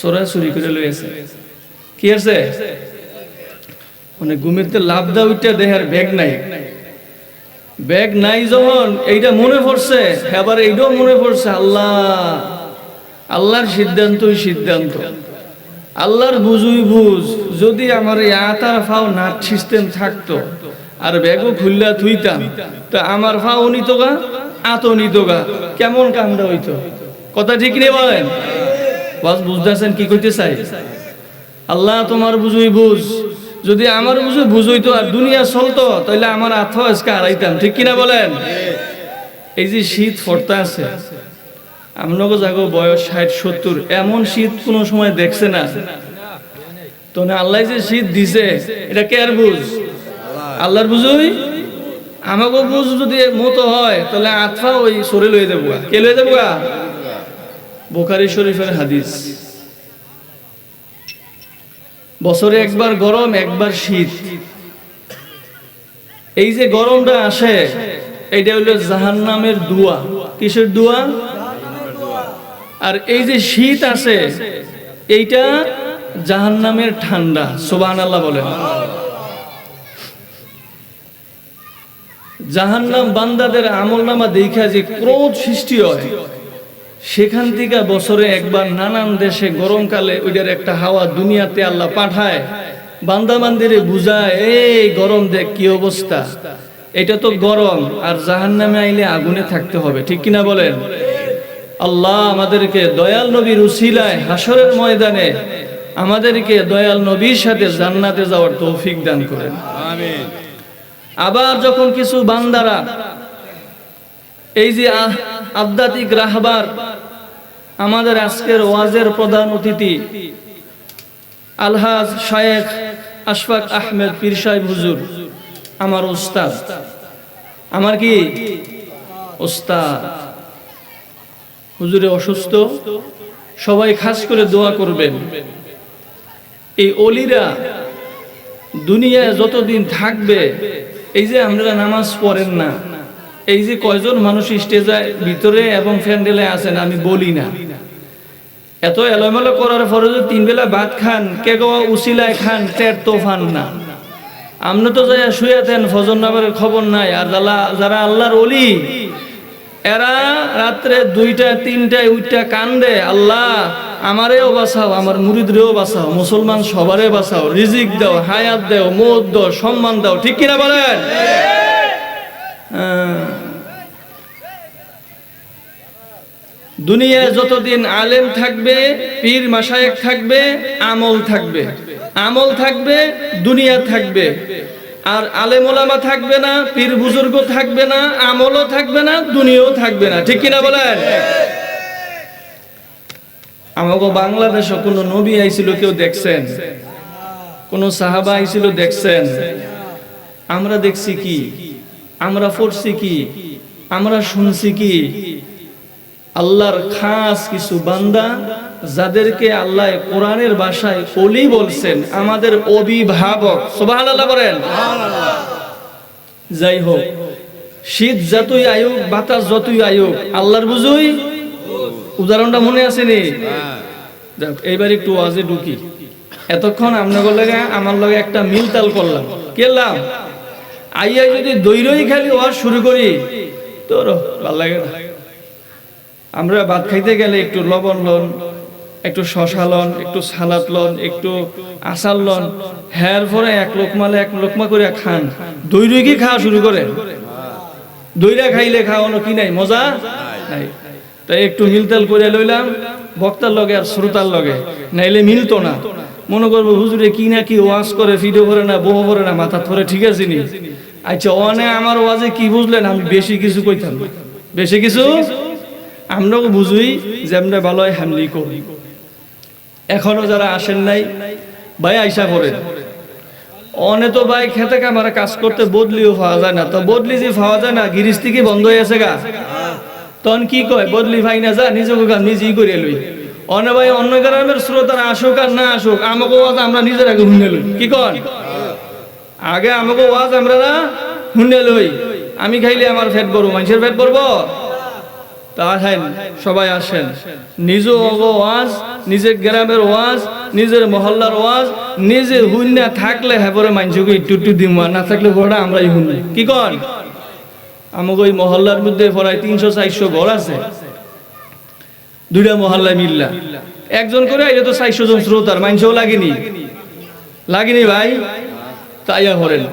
চোরা চুরি করে লইছে কি আছে? মানে ঘুমিতে লাভ দা উঠে দেহের ব্যাগ নাই। ব্যাগ নাই যখন, এইটা মনে পড়ছে। এবার এইটাও মনে পড়ছে, আল্লাহ। আল্লাহর সিদ্ধান্তই সিদ্ধান্ত। আল্লাহর বুঝুই বুঝ। যদি আমার এই আতার ফাও নাট সিস্টেম থাকতো, আর ব্যাগও খুললা থুইতাম, তা আমার ফাও নিত গা আতো নিত গা কেমন কামটা হইতো? কথা ঠিক নেই বলেন? বাস বুঝতেছেন কি কইতে চাই? আল্লাহ তোমার বুঝুই বুঝ। যদি আমার বুঝুই বুঝইতো আর দুনিয়া চলতো তাহলে আমার আথ আজকে হারাইতাম। ঠিক কিনা বলেন? এই যে শীত ফরতা আছে আপনাকে যাগো বয়স ষাট, সত্তর, এমন শীত কোনো সময় দেখছে না। তো না, আল্লাহ যে শীত দিছে, এটা কে আর বুঝ? আল্লাহর বুঝুই? আমাকে বুঝ যদি মতো হয়, তাহলে আতফা ওই সরে লয়ে দেবো কে লয়ে দেবো বোখারি শরীফের হাদিস। বছরে একবার গরম, একবার শীত। এই যে গরমটা আসে, এইটা হলো জাহান্নামের দুয়া। কিসের দুয়া? আর এই যে শীত আছে এইটা জাহান্নামের ঠান্ডা সোবান আল্লাহ বলেন। জাহান্নাম বান্দাদের আমল নামা দেখা যে ক্রোধ সৃষ্টি হয়। সেখান থেকে বছরে একবার নানান দেশে গরমকালে ওইটার একটা হাওয়া দুনিয়াতে আল্লাহ পাঠায়। বান্দা বান্দিরে বুঝায় এই গরম দেখ কি অবস্থা। এটা তো গরম আর জাহান্নামে আইলে আগুনে থাকতে হবে। ঠিক কিনা বলেন? আল্লাহ আমাদেরকে দয়াল নবীর উসিলায় হাসরের ময়দানে আমাদেরকে দয়াল নবীর সাথে জান্নাতে যাওয়ার তৌফিক দান করেন। আবার যখন কিছু বান্দারা এই যে আধ্যাত্মিক রাহবার আমাদের আজকের ওয়াজের প্রধান অতিথি আলহাজ শায়েখ আশফাক আহমেদ পীর সাহেব হুজুর, আমার ওস্তাদ। আমার কি? ওস্তাদ। হুজুরে অসুস্থ, সবাই খাস করে দোয়া করবেন। এই অলিরা দুনিয়ায় যতদিন থাকবে, এই যে আমরা নামাজ পড়েন না, এই যে কয়জন মানুষ স্টেজের ভিতরে এবং ফ্যান্ডেলে আছেন, আমি বলি না। এত এলোমেলো করার পরে যদি তিন বেলা ভাত খান, কে গো উসিলায় খান, টের তোফান না। আপনি তো যাই শুয়ে দেন, ফজর নামের খবর নাই। আর যারা যারা আল্লাহর অলি এরা রাত্রে দুইটা তিনটায় উইটা কান্দে, আল্লাহ, আমারেও বাঁচাও, আমার মুরিদরেও বাঁচাও, মুসলমান সবারে বাঁচাও, রিজিক দাও, হায়াত দাও মত দাও, সম্মান দাও, ঠিক কিনা বলেন? হ্যাঁ। দুনিয়ায় যতদিন আলেম থাকবে, পীর মাসায়েক থাকবে, আমল থাকবে। আমল থাকবে, দুনিয়া থাকবে। আর আলেম ওলামা থাকবে না, পীর বুজুর্গ থাকবে না, আমলও থাকবে না, দুনিয়াও থাকবে না। ঠিক কিনা বলেন? আমাকে বাংলাদেশে কোনো নবী আইছিল, কেউ দেখছেন? কোন সাহাবা আইছিল, দেখছেন? আমরা দেখছি কি? আমরা পড়ছি কি? আমরা শুনছি কি? আল্লাহর খাস কিছু বান্দা যাদেরকে আল্লাহ কোরআনের ভাষায় অলি বলছেন, আমাদের অভিভাবক। সুবহানাল্লাহ বলেন। যাই হোক, শীত যতই আয়ুক, বাতাস যতই আয়ুক, আল্লাহর বুঝুই। উদাহরণটা মনে আসেনি এইবার একটু ওয়াজে ঢুকি। এতক্ষণ আপনার লগে, আমার লগে একটা মিলতাল করলাম। কেলাম আইয়া যদি দৈরই খালি ওয়াজ শুরু করি, তোর ভালো লাগে না। আমরা ভাত খাইতে গেলে একটু লবণ লন, একটু শশা লন, একটু সালাদ লন, একটু আচার লন। হ্যার পরে এক লোকমালে এক লোকমা করে খান। দৈরই কি খাওয়া শুরু করে? দইরা খাইলে খাওয়ানো কি নাই? মজা? নাই। তাই একটু মিলতাল করে লইলাম, বক্তার লগে আর শ্রোতার লগে। নাইলে মিলতো না। মনে করব, হুজুরে কি না কি ওয়াজ করে ভিডিও করে না বহু করে না, মাথা ধরে ঠিক আছে নি? আচ্ছা অনে আমার ওয়াজে কি বুঝলেন? আমি বেশি কিছু কইতাম। বেশি কিছু? আমরাও বুঝুই যে আমরা ভালো হ্যামলি করি। এখনও যারা আসেন নাই, ভাই আইসা করেন অনে তো ভাই খেতে কামারে কাজ করতে বদলিও পাওয়া যায় না। তো বদলি যে পাওয়া যায় না গিরিস্তি কি বন্ধ হয়ে আছে গা? তখন কি কয়, বদলি ভাই না যা নিজেকে কাজ নিজেই করে লই। অনে ভাই, অন্য গ্রামের শ্রোতারা আসুক আর না আসুক, আমাকে ওয়াজ আমরা নিজের আগে শুনে লই। কি কন? আগে আমাকে ওয়াজ আমরা না শুনে লই। আমি খাইলে আমার ফেট বড় মানুষের ফেট পড়ব? তা আসেন সবাই আসেন। নিজ ওয়াজ, নিজের গ্রামের ওয়াজ, নিজের মহল্লার ওয়াজ, নিজে হুন্না থাকলে হ্যাঁ পরে মানুষকে একটু একটু দিম না থাকলে পরে আমরাই হুন্নি কি কন? আমাকে ওই মহল্লার মধ্যে প্রায় তিনশো চারশো ঘর আছে। দুইটা মহল্লায় মিল্লা। একজন করে এটা তো চারশো জন শ্রোতার মানুষও লাগেনি। লাগেনি ভাই? তাইয়া হরেন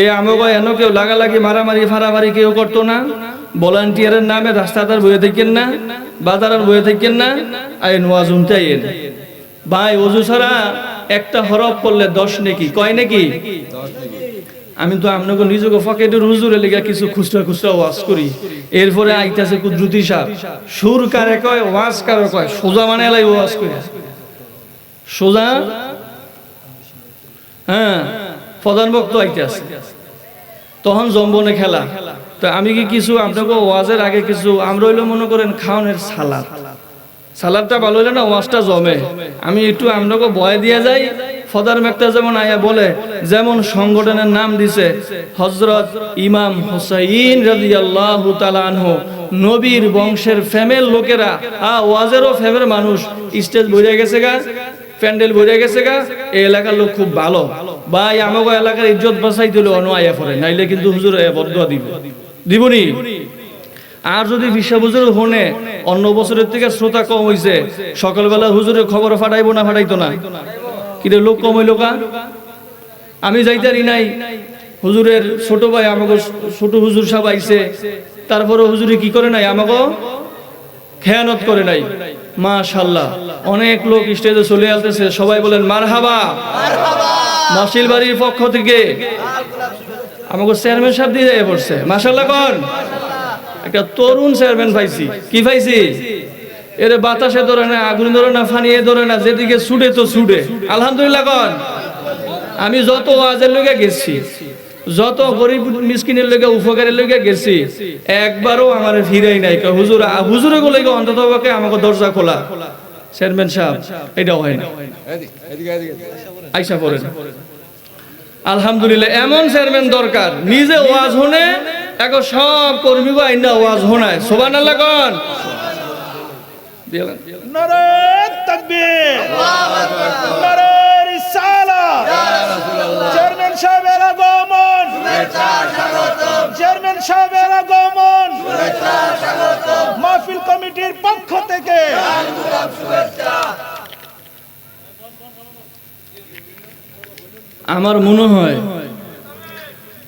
এ আমাকে এন কেউ লাগালাগি, মারামারি ফারামারি কেউ করতো না? ভলান্টিয়ারের নামে রাস্তাটার বয়ে থাকেন না, বাজারের বয়ে থাকেন না আইন ওয়াজ উনতে ভাই, অজু ছাড়া একটা হরফ পড়লে দশ নাকি, কয় নাকি? আমি তো আপনাকে নিজকে পকেটের হুজুরে লেগে কিছু খুচরা খুচরা ওয়াজ করি। এরপরে আইতাছে কুদরতি সাপ। সুর কারে কয়, ওয়াজ কারে কয়, সোজা মানে এলাই ওয়াজ করি। সোজা? হ্যাঁ প্রধান বক্ত আইতে আছে তখন জম্বনে খেলা। তো আমি কি কিছু আপনাকে ওয়াজের আগে কিছু, আমরা হইল মনে করেন খাওয়ানোর সালাদ। সালাদটা ভালো হইলে না ওয়াজটা জমে। আমি একটু আপনাকে ভয় দিয়ে যাই। ফদার মেকটা যেমন আয়া বলে, যেমন সংগঠনের নাম দিছে হজরত ইমাম হুসাইন রাদিয়াল্লাহু তাআলা আনহু, নবীর বংশের ফ্যামের লোকেরা। আ, ওয়াজেরও ফ্যামের মানুষ। স্টেজ বইরে গেছে গা, প্যান্ডেল বইরে গেছে গা, এই এলাকার লোক খুব ভালো। ভাই আমাকে এলাকার ইজ্জত বাঁচাই দিল, অন্য আয়া পরে নাইলে কিন্তু হুজুর বদুয়া দিব। দিবনি? আর যদি বিশ্বা হুজুর হনে অন্য বছরের থেকে শ্রোতা কম হইছে, সকালবেলা হুজুরের খবর ফাটাইবো না ফাটাইতো না? কিন্তু লোক কম হইল কা? আমি যাইতারি নাই। হুজুরের ছোট ভাই আমাকে ছোট হুজুর সব আইছে। তারপরে হুজুরে কি করে নাই? আমাকে খেয়ানত করে নাই। মা মাশাল্লাহ। অনেক লোক স্টেজে চলে আসতেছে সবাই বলেন মারহাবা। মাসিল বাড়ির পক্ষ থেকে আমাকে চেয়ারম্যান সাহেব দিয়ে যায় পড়ছে। মাশাল্লাহ কন। একটা তরুণ চেয়ারম্যান পাইছি। কি পাইছি? এর বাতাসে ধরে না, আগুন ধরে না, ফানিয়ে ধরে না, যেদিকে ছুটে তো ছুটে। আলহামদুলিল্লাহ কন। আমি যত ওয়াজের লোকে গেছি, যত গরিব মিসকিনের লোকে উপকারের লোকে গেছি, একবারও আমার ফিরাই নাই। হুজুর হুজুরে গলে অন্তত আমাকে দরজা খোলা। চেয়ারম্যান সাহেব, এটা হয় না। আইসা পড়েন। আলহামদুলিল্লাহ, এমন চেয়ারম্যান দরকার। নিজে ওয়াজ হনে এখন সব কর্মী বা আইনা ওয়াজ হোনায় সোবান আল্লাহ কন চেয়ারম্যান মাহফিল কমিটির পক্ষ থেকে। আমার মনে হয়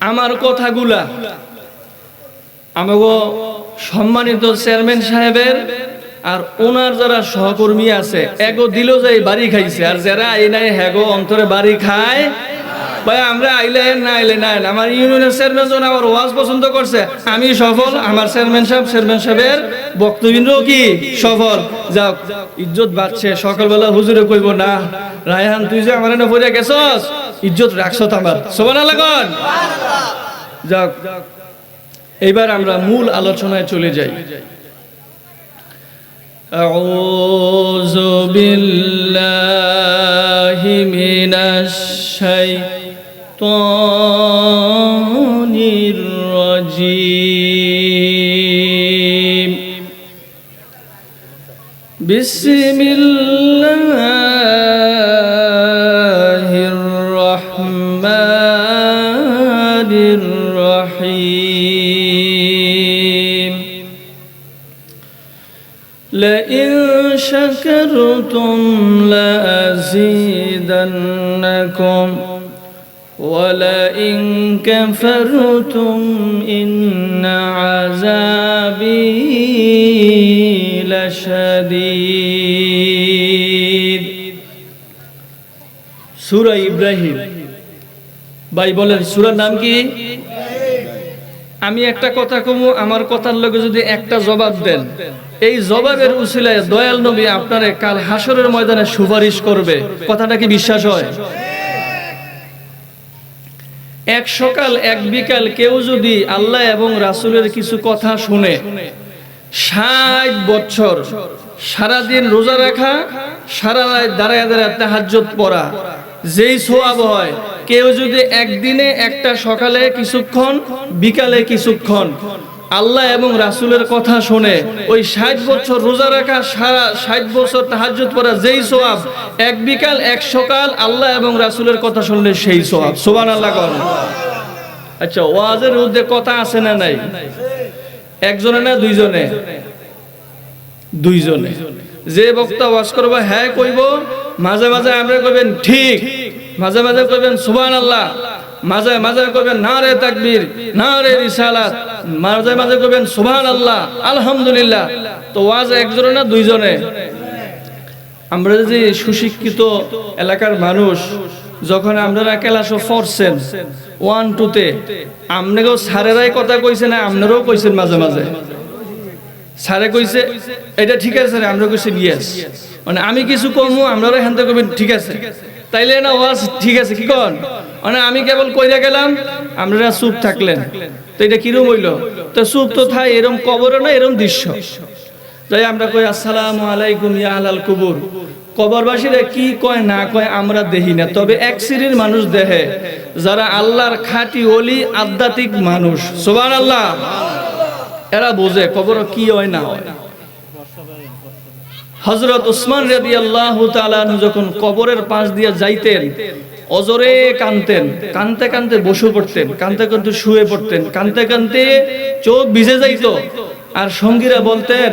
আমার কথাগুলা আমাকে সম্মানিত চেয়ারম্যান সাহেবের আর ওনার যারা সহকর্মী আছে, এগো দিল যাই বাড়ি খাইছে, আর যারা এই নাই, হেগো অন্তরে বাড়ি খায় ভাই আমরা আইলে না আইলে না আইলে। আমার ইউনিয়নের চেয়ারম্যান জন আমার ওয়াজ পছন্দ করছে আমি সফল আমার চেয়ারম্যান সাহেব চেয়ারম্যান সাহেবের বক্তব্য কি সফল যাক ইজ্জত বাড়ছে সকালবেলা হুজুরে কইব না রায়হান তুই যে আমার এনে পড়ে গেছস ইজ্জত রাখছ আমার সোবান লাগন যাক এইবার আমরা মূল আলোচনায় চলে যাই أعوذ بالله من الشيطان الرجيم. بسم الله الرحمن الرحيم. لئن شكرتم لأزيدنكم. ولئن كفرتم إن عذابي لشديد সূরা ইব্রাহিম ভাই বলেন সূরার নাম কি আমি একটা কথা কমু আমার কথার লগে যদি একটা জবাব দেন এই জবাবের উসিলায় দয়াল নবী আপনারে কাল হাসরের ময়দানে সুপারিশ করবে কথাটা কি বিশ্বাস হয় এক সকাল, এক বিকাল কেউ যদি আল্লাহ এবং রাসুলের কিছু কথা শুনে, ষাট বছর, সারাদিন রোজা রাখা, সারা রাত দাঁড়ায় দাঁড়ায় তাহাজ্জত পড়া, যেই সোয়াব হয়, কেউ যদি একদিনে একটা সকালে কিছুক্ষণ, বিকালে কিছুক্ষণ আল্লাহ এবং রাসূলের কথা শুনে ওই ষাট বছর রোজা রাখা, সারা ষাট বছর তাহাজ্জুদ পড়া যেই সোয়াব, এক বিকাল, এক সকাল আল্লাহ এবং রাসুলের কথা শুনলে সেই সোয়াব। আল্লাহ কর আচ্ছা ওয়াজের মধ্যে কথা আছে না নাই? একজনে না দুইজনে? দুইজনে। যে বক্তা ওয়াজ করব হ্যাঁ কইব, মাঝে মাঝে আমরা কইবেন, ঠিক। মাঝে মাঝে কইবেন সুবহান আল্লাহ মাঝে মাঝে কইবেন না রে তাকবীর না রে রিসালাত, মাঝে মাঝে কইবেন সুবহান আল্লাহ আলহামদুলিল্লাহ। তো ওয়াজ একজনে না দুইজনে? আমরা যে সুশিক্ষিত এলাকার মানুষ, যখন আপনারা ক্লাসও পড়ছেন ওয়ান টুতে আপনাকেও স্যারেরাই কথা কইছে না আপনারাও কইছেন মাঝে মাঝে? স্যারে কইছে, এটা ঠিক আছে স্যার আমরা কইছি ইয়েস মানে আমি কিছু কমু আপনারা থেকে কইবেন, ঠিক আছে। তাইলে না ওয়াজ ঠিক আছে, কি কন? মানে আমি কেবল কইরা গেলাম, আপনারা চুপ থাকলেন। তো এটা কিরম হইল? তো চুপ তো থাই, এরম কবর না, এরম দৃশ্য। যাই আমরা কই, আসসালামু আলাইকুম ইয়া আলাল কুবুর। কবরবাসীরা কি কয়, না কয়, আমরা দেখি না। তবে এক শ্রেণির মানুষ দেখে, যারা আল্লাহর খাঁটি ওলি, আধ্যাত্মিক মানুষ। সোবান আল্লাহ এরা বোঝে কবর কি হয় না হয়। হজরত উসমান রেদি আল্লাহ যখন কবরের পাশ দিয়ে যাইতেন, অজরে কানতেন কানতে কানতে বসে পড়তেন কানতে কানতে শুয়ে পড়তেন কানতে কানতে চোখ ভিজে যাইত। আর সঙ্গীরা বলতেন,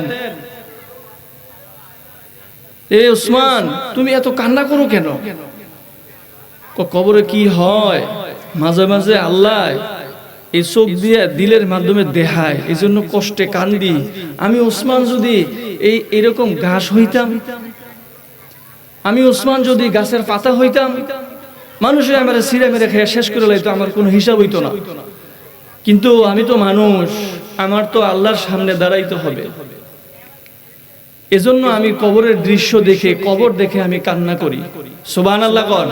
এ উসমান, তুমি এত কান্না করো কেন? কবরে কি হয়? মাঝে মাঝে আল্লাহ এই চোখ দিয়ে দিলের মাধ্যমে দেখায় এই জন্য কষ্টে কান্দি। আমি ওসমান যদি এই এরকম ঘাস হইতাম, আমি ওসমান যদি গাছের পাতা হইতাম, মানুষের আমার সিরে মেরে খেয়ে শেষ করে লাইতো, আমার কোনো হিসাব হইতো না। কিন্তু আমি তো মানুষ, আমার তো আল্লাহর সামনে দাঁড়াইতে হবে। এজন্য আমি কবরের দৃশ্য দেখে, কবর দেখে আমি কান্না করি। সুবান আল্লাহ কর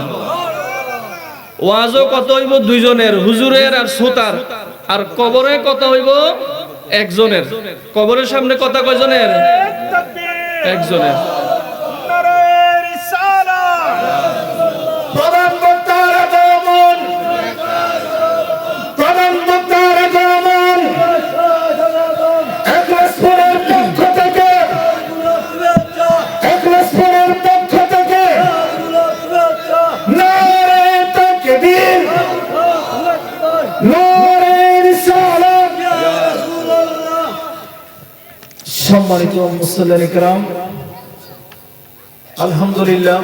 ওয়াজও কত হইব দুইজনের, হুজুরের আর সুতার। আর কবরে কত হইব? একজনের। কবরের সামনে কথা কয়জনের একজনের। সম্মানিত মুসল্লাম আলহামদুলিল্লাহ,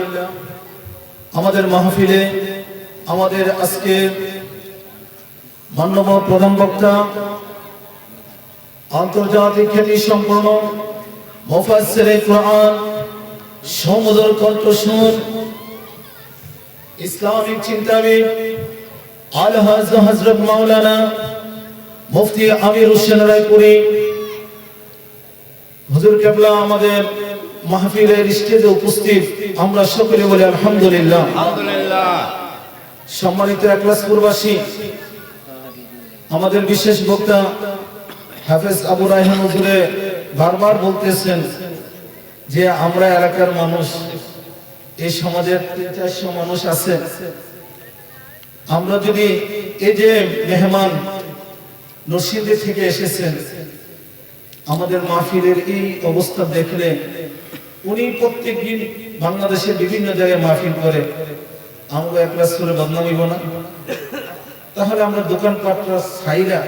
আমাদের মাহফিলে আমাদের আজকে মান্যব প্রধান বক্তা, আন্তর্জাতিক খ্যাতি সম্পন্ন মোফাসের সমুদর কণ্ঠস্বর ইসলামিক চিন্তাবিদ আল হাজ হজরত মাওলানা মুফতি আমির হোসেন রায়পুরী হুজুর কেবলা আমাদের মাহফিলের স্টেজে উপস্থিত আমরা সকলে বলি আলহামদুলিল্লাহ। সম্মানিত একলাসপুরবাসী আমাদের বিশেষ বক্তা হাফেজ আবু রায়হান হুজুরে বারবার বলতেছেন যে আমরা এলাকার মানুষ এই সমাজের তিন চারশো মানুষ আছে। আমরা যদি এই যে মেহমান নসিদে থেকে এসেছেন আমাদের মাহফিলের এই অবস্থা দেখলে উনি প্রত্যেক দিন বাংলাদেশের বিভিন্ন জায়গায় মাহফিল করে। আমরা এক ক্লাস করে বদনামিব না। তাহলে আমরা দোকানপাটরা ছাইরা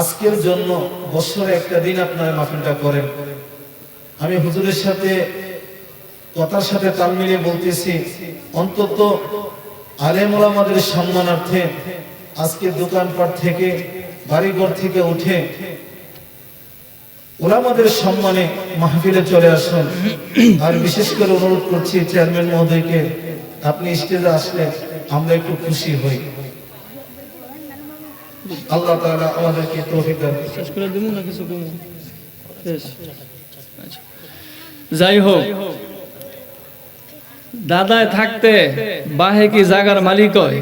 আজকের জন্য বছরে একটা দিন আপনারা মাহফিলটা করেন। আমি হুজুরের সাথে, কথার সাথে তাল মিলিয়ে বলতেছি, অন্তত আলেম ওলামাদের সম্মানার্থে আজকে দোকানপাট থেকে, বাড়িঘর থেকে উঠে ওলামাদের সম্মানে মাহফিলে চলে আসুন। আর বিশেষ করে অনুরোধ করছি চেয়ারম্যান মহোদয়কে, আপনি স্টেজে আসলে আমরা একটু খুশি হই। আল্লাহ তাআলা আমাদেরকে তৌফিক দান। শেষ করে দিব না কিছু কমু শেষ। আচ্ছা। যাই হোক, দাদায় থাকতে বাহে কি জাগার মালিক হয়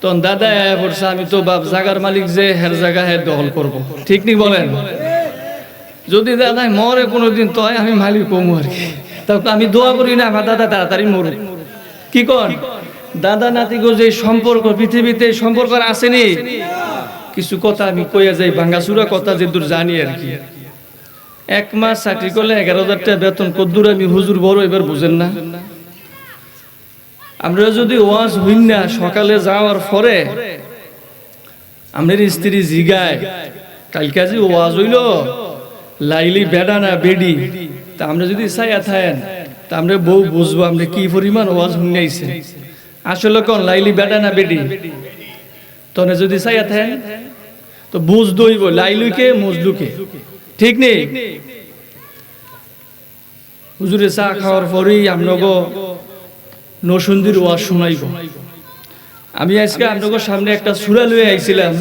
তখন দাদা আয়া পড়ছে, আমি তো বাপ জাগার মালিক যে হের জায়গা হের দখল করব। ঠিক নি বলেন? যদি দাদা মরে কোনোদিন তো হয় আমি মালিক কমু আর কি। আমি দোয়া করি না, আমার দাদা তাড়াতাড়ি মরুক। কি কন দাদা নাতি গো, যে সম্পর্ক, পৃথিবীতে সম্পর্ক আসেনি, কিছু কথা আমি কইয়া যাই, ভাঙ্গাচুরা কথা যে দূর জানি আর কি। এক মাস চাকরি করলে এগারো হাজার টাকা বেতন, কদ্দুর আমি হুজুর বড়, এবার বুঝেন না। আমরা যদি ওয়াজ হইন না, সকালে যাওয়ার পরে আমাদের স্ত্রী জিগায়, কালকে যে ওয়াজ হইল লাইলি বেডা না বেডি? তা আমরা যদি চাই থাকেন তা আমরা বউ বুঝব আমরা কি পরিমাণ ওয়াজ শুনাইছে। আসলে কোন, লাইলি বেডা না বেডি? তনে যদি চাই থাকেন তো বুঝ দইব লাইলুকে মজলুকে ঠিক নেই? হুজুরে চা খাওয়ার পরেই আপনাকে নসুন্দির ওয়াজ শোনাইব। আমি আজকে আপনাদের সামনে একটা সুরা লয়ে আইছিলাম,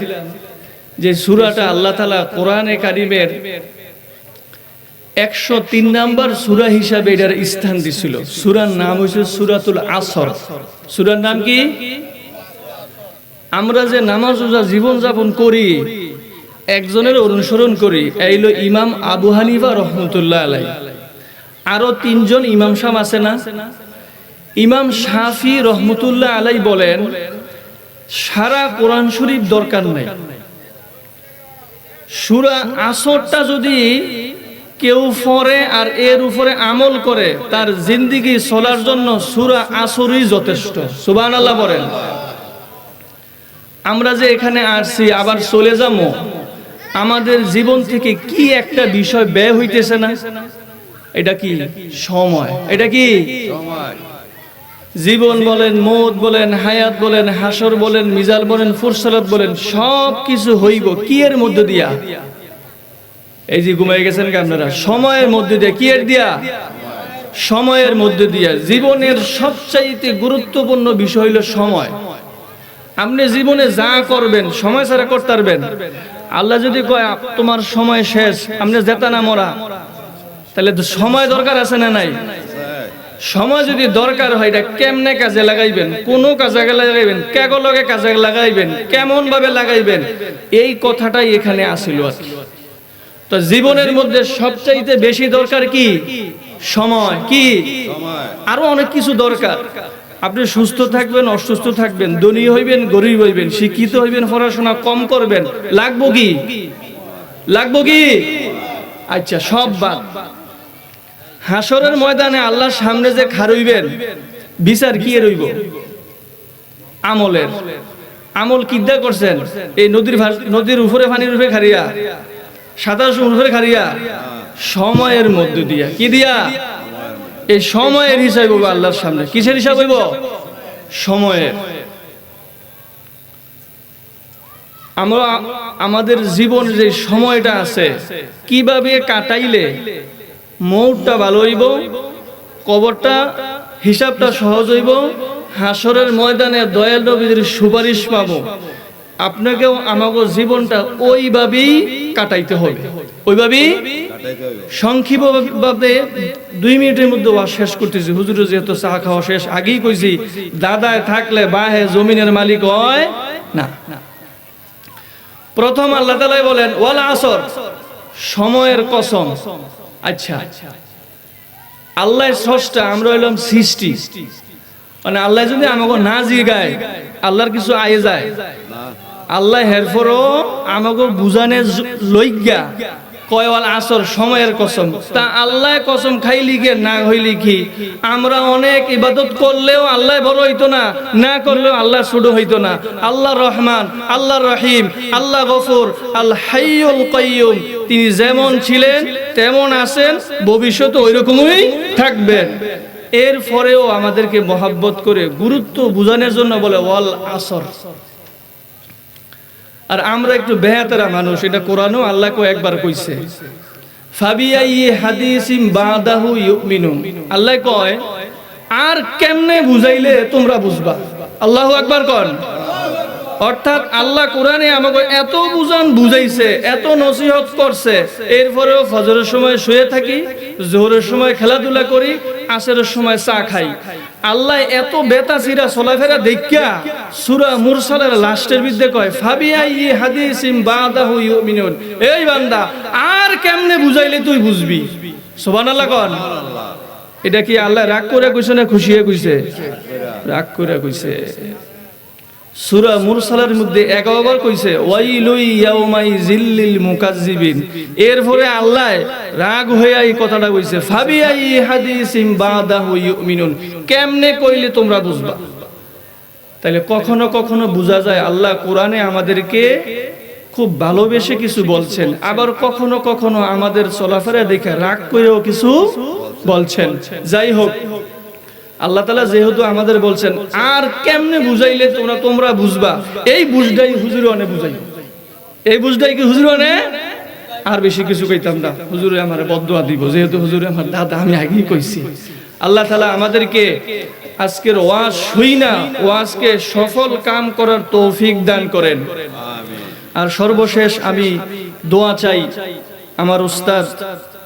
যে সুরাটা আল্লাহ তালা কোরআনে কারিমের একশো তিন নাম্বার সুরা হিসাবে এটার স্থান দিছিল। সুরার নাম হয়েছে সুরাতুল আসর। সুরার নাম কি? আমরা যে নামাজ রোজা জীবন যাপন করি, একজনের অনুসরণ করি এইল ইমাম আবু হানিফা রহমতুল্লাহ আলাই আরও তিনজন ইমাম সাম আছে না? ইমাম শাফি রহমতুল্লাহ আলাই বলেন, সারা কোরআন শরীফ দরকার নাই। সুরা আসরটা যদি কেউ পরে আর এর উপরে আমল করে, তার জিন্দিগি চলার জন্য সুরা আসরই যথেষ্ট। সুবান আল্লাহ বলেন। আমরা যে এখানে আসছি, আবার চলে যাব, আমাদের জীবন থেকে কি একটা বিষয় ব্যয় হইতেছে না? এটা কি সময়? এটা কি জীবন বলেন, মৌত বলেন, হায়াত বলেন, হাসর বলেন, মিজাল বলেন, ফুরসালত বলেন সব কিছু হইব, কি এর মধ্যে দিয়া? এই যে ঘুমাই গেছেন আপনারা? সময়ের মধ্যে দিয়ে কি এর দিয়া? সময়ের মধ্যে দিয়া। জীবনের সবচাইতে গুরুত্বপূর্ণ বিষয় হইল সময়। আপনি জীবনে যা করবেন, সময় ছাড়া করতে পারবেন। আল্লাহ যদি কয়, তোমার সময় শেষ, আপনি যেতা না মরা। তাহলে সময় দরকার আছে না নাই? সময় যদি দরকার হয়, এটা কেমনে কাজে লাগাইবেন? কোন কাজে লাগাইবেন? কেগ লগে কাজে লাগাইবেন? কেমন ভাবে লাগাইবেন? এই কথাটাই এখানে আসিল আর কি। তো জীবনের মধ্যে সবচাইতে বেশি দরকার কি? সময়, কি? আরও অনেক কিছু দরকার। আপনি সুস্থ থাকবেন, অসুস্থ থাকবেন, ধনী হইবেন, গরিব হইবেন, শিক্ষিত হইবেন, পড়াশোনা কম করবেন। লাগবো কি? লাগবো কি? আচ্ছা সব বাদ। হাসরের ময়দানে আল্লাহর সামনে যে খারইবেন, বিচার কি রইব আমলের। আমল কিদ্দা করছেন? এই নদীর নদীর উপরে পানির উপরে খারিয়া। সাঁতার উপরে খারিয়া, সময়ের মধ্যে দিয়া। কি দিয়া? এই সময়ের হিসাব হইব আল্লাহর সামনে। কিসের হিসাব হইব? সময়ের। আমরা আমাদের জীবন যে সময়টা আছে, কীভাবে কাটাইলে মৌটটা ভালো হইব, কবরটা, হিসাবটা সহজ হইব, হাসরের ময়দানে দয়াল নবীদের সুপারিশ পাবো। আপনাকেও আমাকে জীবনটা ওইভাবেই কাটাইতে হবে। ওইভাবেই সংক্ষিপ্ত ভাবে দুই মিনিটের মধ্যে ওয়াজ শেষ করতেছি। হুজুরের যেহেতু চা খাওয়া শেষ আগেই কইছি দাদায় থাকলে বাহে জমিনের মালিক হয় না। প্রথম আল্লাহ তালাই বলেন ওয়াল আসর সময়ের কসম। আচ্ছা আল্লাহ স্রষ্টা আমরা হইলাম সৃষ্টি। মানে আল্লাহ যদি আমাকে না জিগায় আল্লাহর কিছু আয়ে যায় আল্লাহ হেরফরও আমাকে বুঝানে লইগা কয়ওয়াল আসর, সময়ের কসম। তা আল্লাহ কসম খাই লিখে না হই লিখি আমরা অনেক ইবাদত করলেও আল্লাহ বড় হইতো না না করলেও আল্লাহ ছোট হইতো না। আল্লাহ রহমান, আল্লাহ রহিম, আল্লাহ গফুর, আল হাইয়ুল কাইয়ুম। তিনি যেমন ছিলেন, তেমন আছেন ভবিষ্যতে ওই রকমই থাকবেন এর পরেও আমাদেরকে মহাব্বত করে গুরুত্ব বুঝানোর জন্য বলে, ওয়াল আসর। আর আমরা একটু বেহাতারা মানুষ, এটা কোরআনও আল্লাহ কো একবার কইছে। আল্লাহ কয়, আর কেমনে বুঝাইলে তোমরা বুঝবা? আল্লাহু আকবার কন। অর্থাৎ আল্লাহ কোরআনে আমাকে এত বুঝান বুঝাইছে, এত নসিহত করছে। এরপরেও ফজরের সময় শুয়ে থাকি, জোহরের সময় খেলাধুলা করি, আসরের সময় চা খাই। আল্লাহ এত বেতা সিরা চলাফেরা দেখা সুরা মুরসালের লাস্টের বিদ্যে কয় ফাবিয়াই হাদিসিম বাদাহু ইউমিনুন। এই বান্দা, আর কেমনে বুঝাইলে তুই বুঝবি? সুবহানাল্লাহ কন। এটা কি আল্লাহ রাগ করে কইছে না খুশি হয়ে কইছে? রাগ করে কইছে। সূরা মুরসালের মধ্যে এগারোবার কইছে ওয়াইলুই ইয়াউমাই জিল্লিল মুকাজ্জিবিন। এরপরে আল্লাহ রাগ হয়ে এই কথাটা কইছে, ফাবিআই হাদিসিম বাদাহু ইউমিনুন। কেমনে কইলে তোমরা বুঝবা? তাইলে কখনো কখনো বোঝা যায়, আল্লাহ কোরআনে আমাদেরকে খুব ভালোবেসে কিছু বলছেন, আবার কখনো কখনো আমাদের চলাফেরা দেখে রাগ করেও কিছু বলছেন। যাই হোক আল্লাহ তালা যেহেতু আমাদের বলছেন, আর কেমনে বুঝাইলে তোমরা তোমরা বুঝবা? এই বুঝটাই হুজুরে অনেক বুঝাই। এই বুঝটাই কি হুজুরে অনেক আর বেশি কিছু কইতাম না। হুজুরে আমার বদুয়া দিব, যেহেতু হুজুরে আমার দাদা, আমি আগেই কইছি। আল্লাহ তালা আমাদেরকে আজকের ওয়াজ শুই না, ওয়াজকে সফল কাম করার তৌফিক দান করেন। আর সর্বশেষ আমি দোয়া চাই আমার উস্তাদ